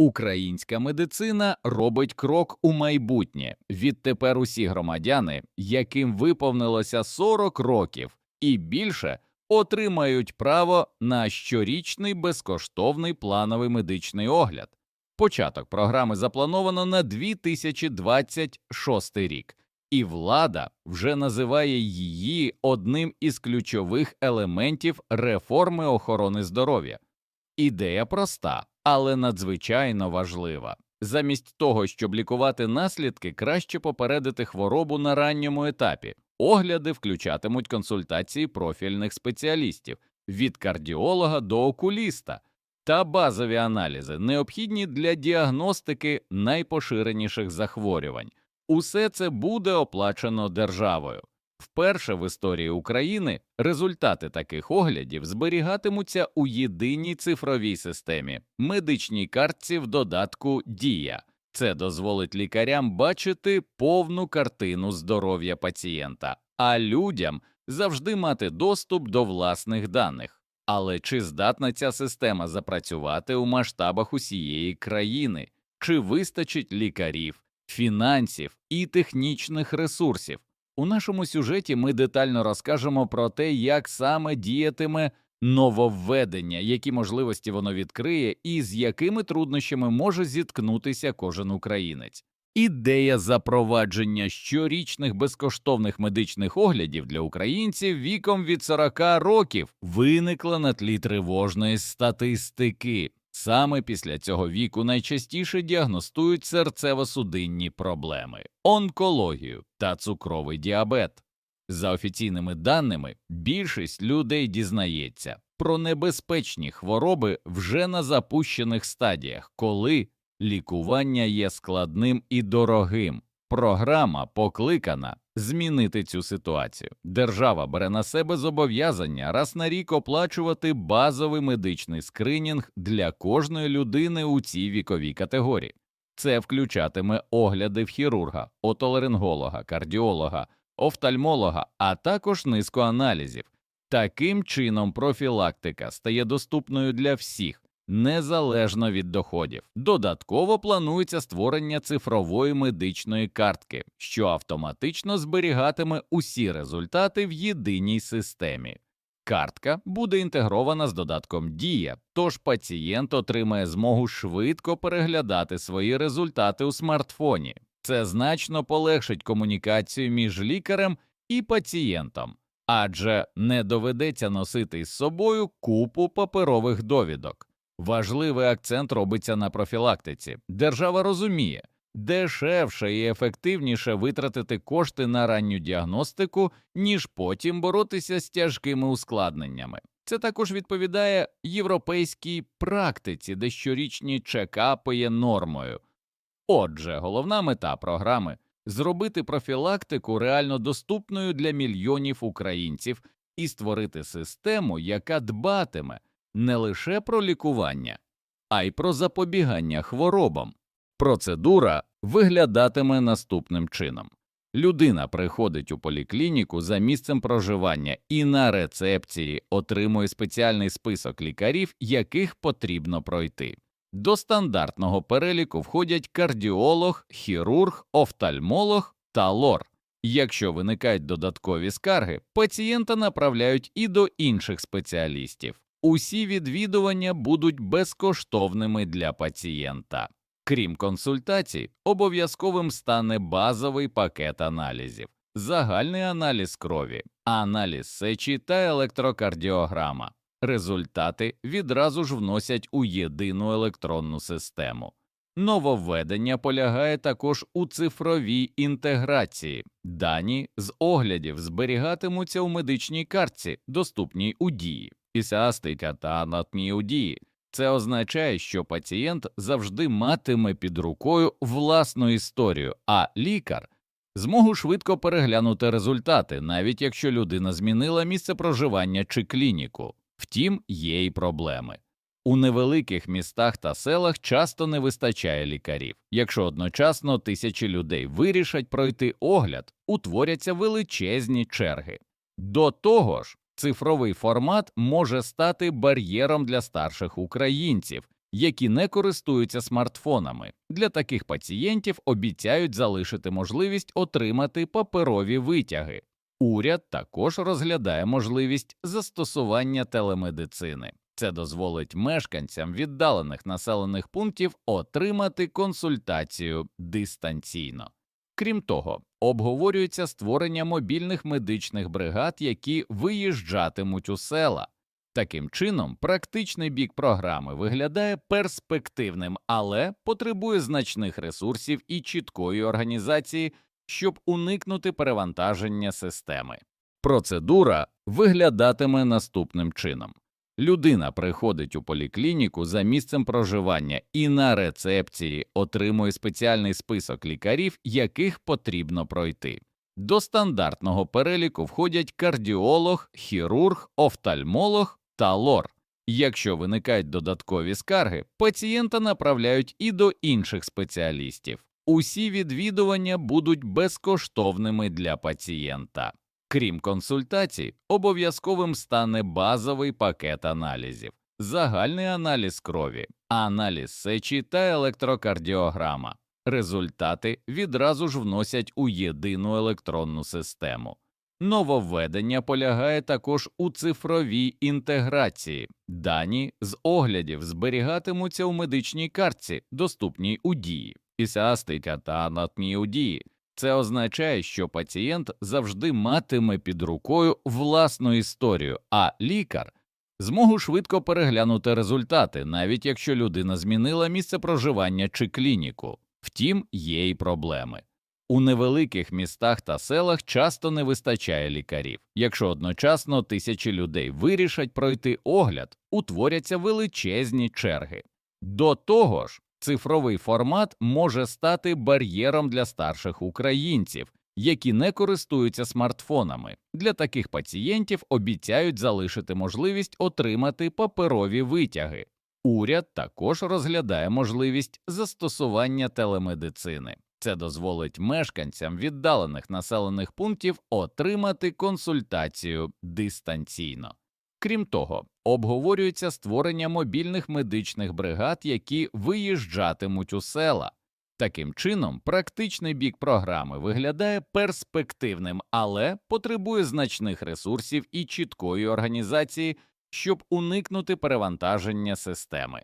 Українська медицина робить крок у майбутнє. Відтепер усі громадяни, яким виповнилося 40 років і більше, отримають право на щорічний безкоштовний плановий медичний огляд. Початок програми заплановано на 2026 рік, і влада вже називає її одним із ключових елементів реформи охорони здоров'я. Ідея проста, але надзвичайно важлива. Замість того, щоб лікувати наслідки, краще попередити хворобу на ранньому етапі. Огляди включатимуть консультації профільних спеціалістів від кардіолога до окуліста та базові аналізи, необхідні для діагностики найпоширеніших захворювань. Усе це буде оплачено державою. Вперше в історії України результати таких оглядів зберігатимуться у єдиній цифровій системі медичній картці в додатку Дія. Це дозволить лікарям бачити повну картину здоров'я пацієнта, а людям завжди мати доступ до власних даних. Але чи здатна ця система запрацювати у масштабах усієї країни? Чи вистачить лікарів, фінансів і технічних ресурсів? У нашому сюжеті ми детально розкажемо про те, як саме діятиме нововведення, які можливості воно відкриє, і з якими труднощами може зіткнутися кожен українець. Ідея запровадження щорічних безкоштовних медичних оглядів для українців віком від 40 років виникла на тлі тривожної статистики. Саме після цього віку найчастіше діагностують серцево-судинні проблеми, онкологію та цукровий діабет. За офіційними даними, більшість людей дізнається про небезпечні хвороби вже на запущених стадіях, коли лікування є складним і дорогим. Програма покликана змінити цю ситуацію. Держава бере на себе зобов'язання раз на рік оплачувати базовий медичний скринінг для кожної людини у цій віковій категорії. Це включатиме огляди в хірурга, отоларинголога, кардіолога, офтальмолога, а також низку аналізів. Таким чином профілактика стає доступною для всіх, незалежно від доходів. Додатково планується створення цифрової медичної картки, що автоматично зберігатиме усі результати в єдиній системі. Картка буде інтегрована з додатком Дія, тож пацієнт отримає змогу швидко переглядати свої результати у смартфоні. Це значно полегшить комунікацію між лікарем і пацієнтом, адже не доведеться носити із собою купу паперових довідок. Важливий акцент робиться на профілактиці. Держава розуміє, дешевше і ефективніше витратити кошти на ранню діагностику, ніж потім боротися з тяжкими ускладненнями. Це також відповідає європейській практиці, де щорічні чекапи є нормою. Отже, головна мета програми зробити профілактику реально доступною для мільйонів українців і створити систему, яка дбатиме не лише про лікування, а й про запобігання хворобам. Процедура виглядатиме наступним чином. Людина приходить у поліклініку за місцем проживання і на рецепції отримує спеціальний список лікарів, яких потрібно пройти. До стандартного переліку входять кардіолог, хірург, офтальмолог та лор. Якщо виникають додаткові скарги, пацієнта направляють і до інших спеціалістів. Усі відвідування будуть безкоштовними для пацієнта. Крім консультацій, обов'язковим стане базовий пакет аналізів, загальний аналіз крові, аналіз сечі та електрокардіограма. Результати відразу ж вносять у єдину електронну систему. Нововведення полягає також у цифровій інтеграції. Дані з оглядів зберігатимуться у медичній картці, доступній у дії, ісеастика та анатомії. Це означає, що пацієнт завжди матиме під рукою власну історію, а лікар змогу швидко переглянути результати, навіть якщо людина змінила місце проживання чи клініку. Втім, є й проблеми. У невеликих містах та селах часто не вистачає лікарів. Якщо одночасно тисячі людей вирішать пройти огляд, утворяться величезні черги. До того ж, цифровий формат може стати бар'єром для старших українців, які не користуються смартфонами. Для таких пацієнтів обіцяють залишити можливість отримати паперові витяги. Уряд також розглядає можливість застосування телемедицини. Це дозволить мешканцям віддалених населених пунктів отримати консультацію дистанційно. Крім того, обговорюється створення мобільних медичних бригад, які виїжджатимуть у села. Таким чином, практичний бік програми виглядає перспективним, але потребує значних ресурсів і чіткої організації, щоб уникнути перевантаження системи. Процедура виглядатиме наступним чином. Людина приходить у поліклініку за місцем проживання і на рецепції отримує спеціальний список лікарів, яких потрібно пройти. До стандартного переліку входять кардіолог, хірург, офтальмолог та лор. Якщо виникають додаткові скарги, пацієнта направляють і до інших спеціалістів. Усі відвідування будуть безкоштовними для пацієнта. Крім консультацій, обов'язковим стане базовий пакет аналізів, загальний аналіз крові, аналіз сечі та електрокардіограма. Результати відразу ж вносять у єдину електронну систему. Нововведення полягає також у цифровій інтеграції. Дані з оглядів зберігатимуться у медичній картці, доступній у дії, ісеастика та анатомії у дії. Це означає, що пацієнт завжди матиме під рукою власну історію, а лікар змогу швидко переглянути результати, навіть якщо людина змінила місце проживання чи клініку. Втім, є й проблеми. У невеликих містах та селах часто не вистачає лікарів. Якщо одночасно тисячі людей вирішать пройти огляд, утворяться величезні черги. До того ж, цифровий формат може стати бар'єром для старших українців, які не користуються смартфонами. Для таких пацієнтів обіцяють залишити можливість отримати паперові витяги. Уряд також розглядає можливість застосування телемедицини. Це дозволить мешканцям віддалених населених пунктів отримати консультацію дистанційно. Крім того, обговорюється створення мобільних медичних бригад, які виїжджатимуть у села. Таким чином, практичний бік програми виглядає перспективним, але потребує значних ресурсів і чіткої організації, щоб уникнути перевантаження системи.